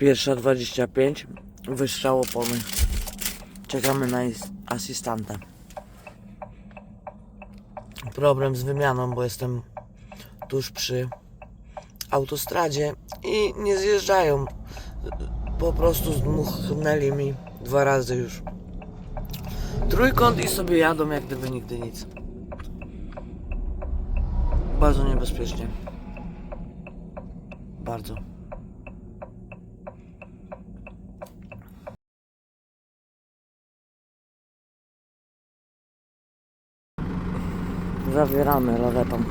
Pierwsza 25, wystrzał opony. Czekamy na asystanta. Problem z wymianą, bo jestem tuż przy autostradzie i nie zjeżdżają. Po prostu zdmuchnęli mi dwa razy już. Trójkąt i sobie jadą jak gdyby nigdy nic. Bardzo niebezpiecznie. Bardzo. Zawieramy lawetą.